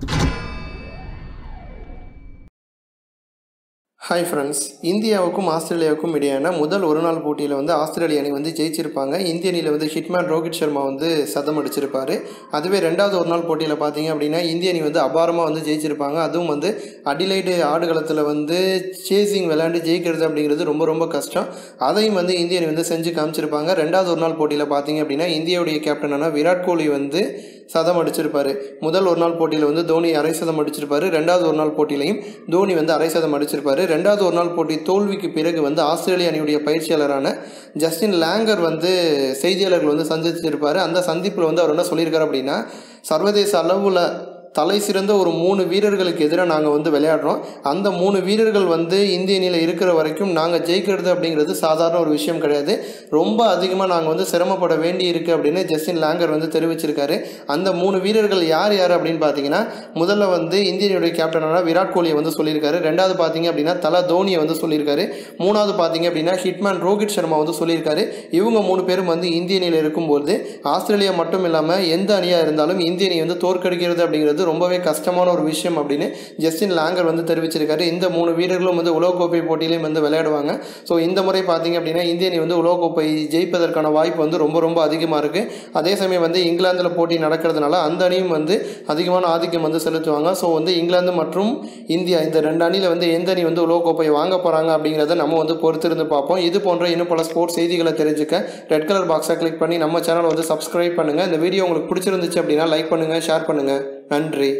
you hi friends இந்தியாவுக்கும் ஆஸ்திரேலியாவுக்கும் இடையான முதல் ஒரு நாள் போட்டியில் வந்து ஆஸ்திரேலிய அணி வந்து ஜெயிச்சிருப்பாங்க. இந்திய அணியில் வந்து ஹிட்மேன் ரோஹித் சர்மா வந்து சதம் அடிச்சிருப்பாரு. அதுவே ரெண்டாவது ஒரு நாள் போட்டியில் பார்த்தீங்க அப்படின்னா இந்திய அணி வந்து அபாரமாக வந்து ஜெயிச்சிருப்பாங்க. அதுவும் வந்து அடிலைடு ஆடுகளத்தில் வந்து சேசிங் விளையாண்டு ஜெயிக்கிறது அப்படிங்கிறது ரொம்ப ரொம்ப கஷ்டம். அதையும் வந்து இந்திய அணி வந்து செஞ்சு காமிச்சிருப்பாங்க. ரெண்டாவது ஒரு நாள் போட்டியில் பார்த்தீங்க அப்படின்னா இந்தியாவுடைய கேப்டனான விராட் கோலி வந்து சதம் அடிச்சிருப்பார். முதல் ஒரு நாள் போட்டியில் வந்து தோனி அரை சதம் அடிச்சிருப்பார். ரெண்டாவது ஒரு நாள் போட்டியிலையும் தோனி வந்து அரை சதம் அடிச்சிருப்பார். ரெண்டாவது ஒரு நாள் போட்டி தோல்விக்கு பிறகு வந்து ஆஸ்திரேலிய அணியுடைய பயிற்சியாளரான ஜஸ்டின் லேங்கர் வந்து செய்தியாளர்கள் வந்து சந்திச்சிருப்பார். அந்த சந்திப்பில் வந்து அவர் என்ன சொல்லியிருக்காரு அப்படின்னா சர்வதேச அளவில் தலை சிறந்த ஒரு மூணு வீரர்களுக்கு எதிராக நாங்கள் வந்து விளையாடுறோம். அந்த மூணு வீரர்கள் வந்து இந்திய அணியில் இருக்கிற வரைக்கும் நாங்கள் ஜெயிக்கிறது அப்படிங்கிறது சாதாரண ஒரு விஷயம் கிடையாது. ரொம்ப அதிகமாக நாங்கள் வந்து சிரமப்பட வேண்டி இருக்குது அப்படின்னு ஜஸ்டின் லாங்கர் வந்து தெரிவிச்சிருக்காரு. அந்த மூணு வீரர்கள் யார் யார் அப்படின்னு பார்த்தீங்கன்னா முதல்ல வந்து இந்திய அணியுடைய கேப்டனான விராட் கோலியை வந்து சொல்லியிருக்காரு. ரெண்டாவது பார்த்தீங்க அப்படின்னா தலா தோனியை வந்து சொல்லியிருக்காரு. மூணாவது பார்த்தீங்க அப்படின்னா ஹிட்மேன் ரோஹித் சர்மா வந்து சொல்லியிருக்காரு. இவங்க மூணு பேரும் வந்து இந்திய அணியில் இருக்கும்போது ஆஸ்திரேலியா மட்டும் இல்லாமல் எந்த அணியாக இருந்தாலும் இந்திய அணி வந்து தோற்கடிக்கிறது அப்படிங்கிறது ரொம்பவே கஷ்டமான ஒரு விஷயம் அப்படின்னு ஜஸ்டின் லாங்கர் வந்து தெரிவிச்சிருக்காரு. இந்த மூணு வீரர்களும் வந்து உலகக்கோப்பை போட்டியிலையும் வந்து விளையாடுவாங்க. ஸோ இந்த முறை பார்த்தீங்க அப்படின்னா இந்திய அணி வந்து உலகக்கோப்பை ஜெயிப்பதற்கான வாய்ப்பு வந்து ரொம்ப ரொம்ப அதிகமாக இருக்குது அதே சமயம் வந்து இங்கிலாந்தில் போட்டி நடக்கிறதுனால அந்த அணியும் வந்து அதிகமான ஆதிக்கம் வந்து செலுத்துவாங்க. ஸோ வந்து இங்கிலாந்து மற்றும் இந்தியா இந்த ரெண்டு அணியில் வந்து எந்த அணி வந்து உலகக்கோப்பை வாங்க போகிறாங்க அப்படிங்கிறத நம்ம வந்து பொறுத்திருந்து பார்ப்போம். இது போன்ற இன்னும் பல ஸ்போர்ட்ஸ் செய்திகளை தெரிஞ்சுக்க ரெட் கலர் பாக்ஸை கிளிக் பண்ணி நம்ம சேனலை வந்து சப்ஸ்கிரைப் பண்ணுங்கள் இந்த வீடியோ உங்களுக்கு பிடிச்சிருந்துச்சு அப்படின்னா லைக் பண்ணுங்கள் ஷேர் பண்ணுங்கள் நன்றி